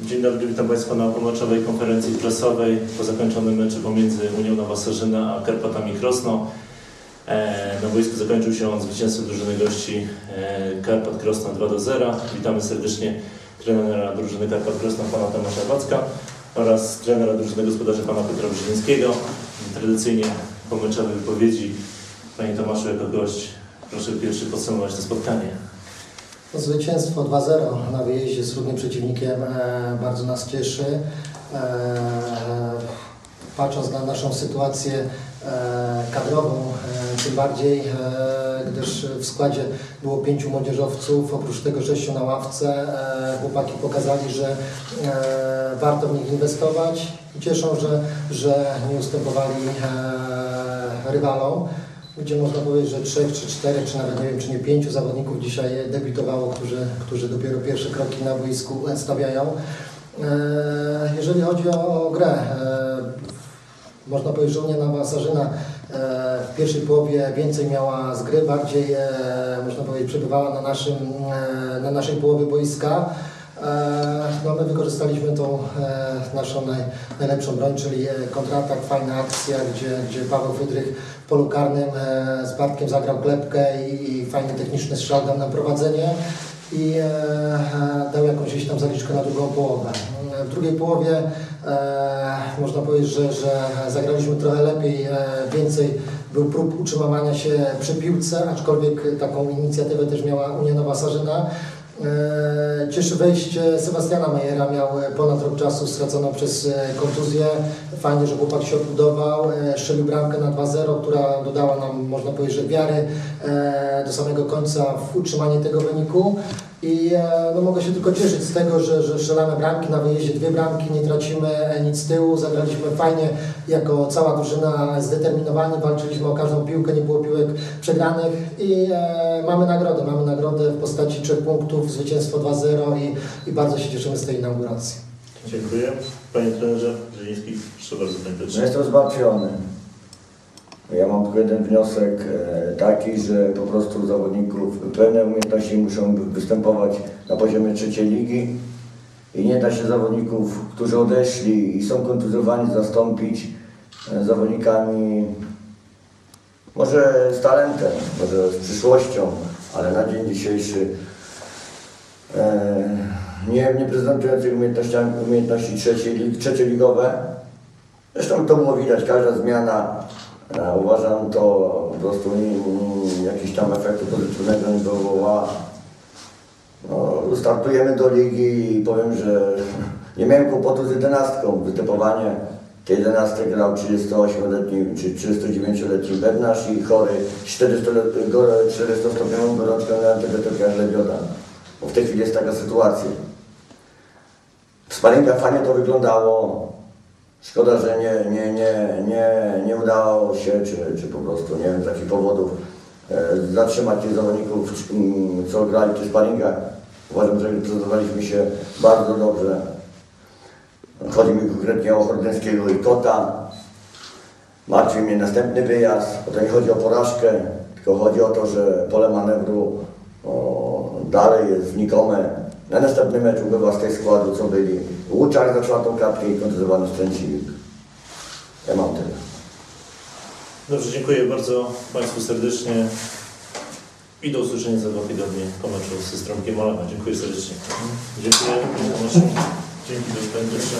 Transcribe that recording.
Dzień dobry, witam Państwa na pomoczowej konferencji prasowej po zakończonym meczu pomiędzy Unią Nowa Sarzyna a Karpatami Krosno. E, Na boisku zakończył się on zwycięstwem drużyny gości e, Karpat Krosno 2 do 0. Witamy serdecznie trenera drużyny Karpat Krosno pana Tomasza Wacka oraz trenera drużyny gospodarzy pana Piotra Brzezińskiego. Tradycyjnie pomyczowe wypowiedzi. Panie Tomaszu, jako gość, proszę pierwszy podsumować to spotkanie. Zwycięstwo 2-0 na wyjeździe z trudnym przeciwnikiem e, bardzo nas cieszy. Patrząc na naszą sytuację kadrową, tym bardziej, e, gdyż w składzie było pięciu młodzieżowców, oprócz tego sześciu na ławce. E, chłopaki pokazali, że e, warto w nich inwestować i cieszą, że, że nie ustępowali rywalom gdzie można powiedzieć, że trzech, czy czterech, czy nawet nie wiem, czy nie pięciu zawodników dzisiaj debiutowało, którzy, którzy dopiero pierwsze kroki na boisku stawiają. Jeżeli chodzi o, grę, można powiedzieć, że Unia Nowa Sarzyna w pierwszej połowie więcej miała z gry, bardziej e, można powiedzieć przebywała na, naszym, e, na naszej połowie boiska. E, No my wykorzystaliśmy tą e, naszą naj, najlepszą broń, czyli e, kontratak, fajna akcja, gdzie, gdzie Paweł Wydrych w polu karnym e, z Bartkiem zagrał klepkę i, i fajny techniczny strzał dał nam prowadzenie i e, e, dał jakąś gdzieś tam zaliczkę na drugą połowę. E, W drugiej połowie można powiedzieć, że, że zagraliśmy trochę lepiej, więcej był prób utrzymywania się przy piłce, aczkolwiek taką inicjatywę też miała Unia Nowa Sarzyna. E, Cieszy wejście Sebastiana Mejera, miał e, ponad rok czasu straconą przez e, kontuzję. Fajnie, że chłopak się odbudował, strzelił bramkę na 2-0, która dodała nam, można powiedzieć, wiary do samego końca w utrzymanie tego wyniku. I e, no, mogę się tylko cieszyć z tego, że, że strzelamy bramki na wyjeździe, dwie bramki, nie tracimy e, nic z tyłu, zagraliśmy fajnie jako cała drużyna zdeterminowani, walczyliśmy o każdą piłkę, nie było piłek przegranych i e, mamy nagrodę, mamy nagrodę w postaci trzech punktów, zwycięstwo 2-0 i, i bardzo się cieszymy z tej inauguracji. Dziękuję. Panie trenerze Brzeziński, proszę bardzo, panie No jestem zmartwiony. Ja mam tylko jeden wniosek e, taki, że po prostu zawodników pewne umiejętności muszą występować na poziomie trzeciej ligi i nie da się zawodników, którzy odeszli i są kontuzjowani zastąpić e, zawodnikami może z talentem, może z przyszłością, ale na dzień dzisiejszy e, nie, nie prezentujących umiejętności trzeciej, lig- trzecioligowe. Zresztą to było widać, każda zmiana, uważam to po prostu jakiś tam efektu pozytywnego nie wywołała. No, startujemy do ligi i powiem, że nie miałem kłopotu z jedenastką. Występowanie tej jedenasty grał 38-letni czy 39-letni Bednarz i chory 400-stopniową gorączką na antybiotykach Lebioda. Bo w tej chwili jest taka sytuacja. W fajnie to wyglądało. Szkoda, że nie, nie, nie, nie, nie udało się, czy, czy po prostu nie wiem z jakich powodów e, zatrzymać tych zawodników, mm, co grali tych sparingach. Uważam, że prezentowaliśmy się bardzo dobrze. Chodzi mi konkretnie o Chordenskiego i Kota. Martwi mnie następny wyjazd, bo to nie chodzi o porażkę, tylko chodzi o to, że pole manewru o, dalej jest znikome. Na następnym meczu z tej składu, co byli Łuczak za czwartą kapkę i kontuzjowany Stręciwik. Ja mam tyle. Dobrze, dziękuję bardzo Państwu serdecznie i do usłyszenia za dwa tygodnie po meczu ze Stromkiem Olawa. Dziękuję serdecznie. Dziękuję. Dzięki, do Piotrze.